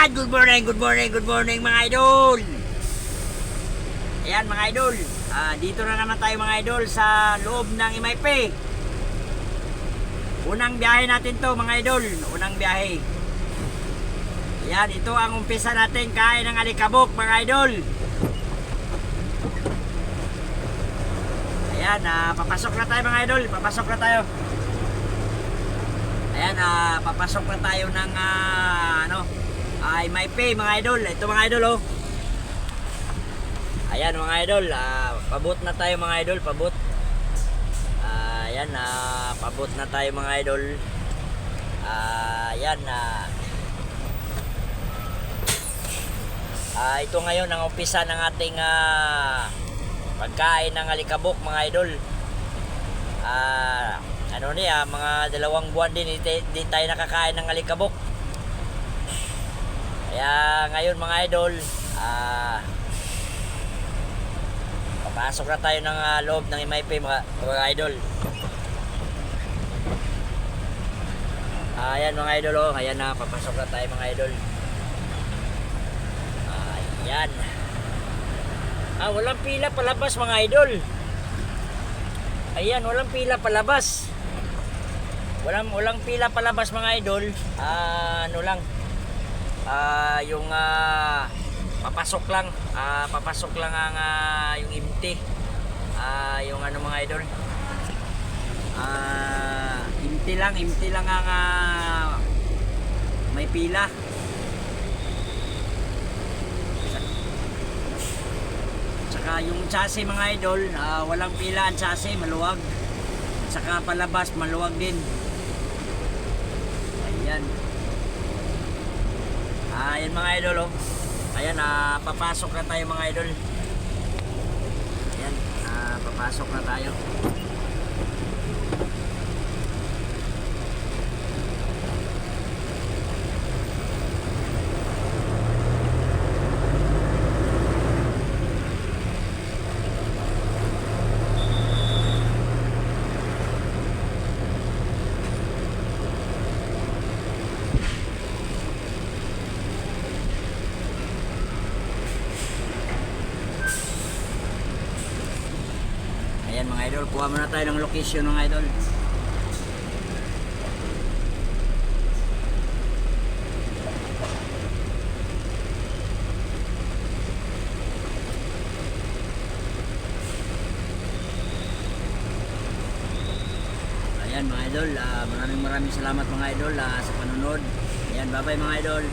Ayan, good morning, good morning, good morning mga idol. Ayan mga idol, ah, dito na naman tayo mga idol sa loob ng MIP. Unang biyahe natin to mga idol, unang biyahe. Ayan, ito ang umpisa natin kain ng alikabok mga idol. Ayan, ah, papasok na tayo mga idol, papasok na tayo. Ayan, ah, papasok na tayo ng ah, ano, ay may pay mga idol. Ito mga idol oh. Ayan mga idol, ah, pabot na tayo mga idol, pabot. Ah, ayan, ah, pabot na tayo mga idol. Ah, ayan, ah, ah, ito ngayon ang umpisa ng ating ah, pagkain ng alikabok mga idol. Ah, ano niya, mga dalawang buwan din hindi, hindi tayo nakakain ng alikabok. Kaya ngayon mga idol, ah papasok na tayo ng ah, loob ng MIP mga, mga idol. Ayan mga idol oh, ayan na, papasok na tayo mga idol. Ayan. Ah, walang pila palabas mga idol. Ayan, walang pila palabas. Walang walang pila palabas mga idol. Ah, ano lang. Ah, yung ah, papasok lang. Ah, papasok lang ang ah, yung empty. Ah, yung ano mga idol. Ah, empty lang, empty lang ang ah, may pila. Tsaka yung chassis mga idol, ah, walang pila ang chassis, maluwag. Tsaka palabas, maluwag din. Ayan. Ayan mga idol oh. Ayan, ah, papasok na tayo mga idol. Ayan, ah, papasok na tayo. Ayan mga idol, kuha muna tayo ng location mga idol. Ayan mga idol, ah, maraming maraming salamat mga idol ah, sa panunod. Ayan, bye bye mga idol.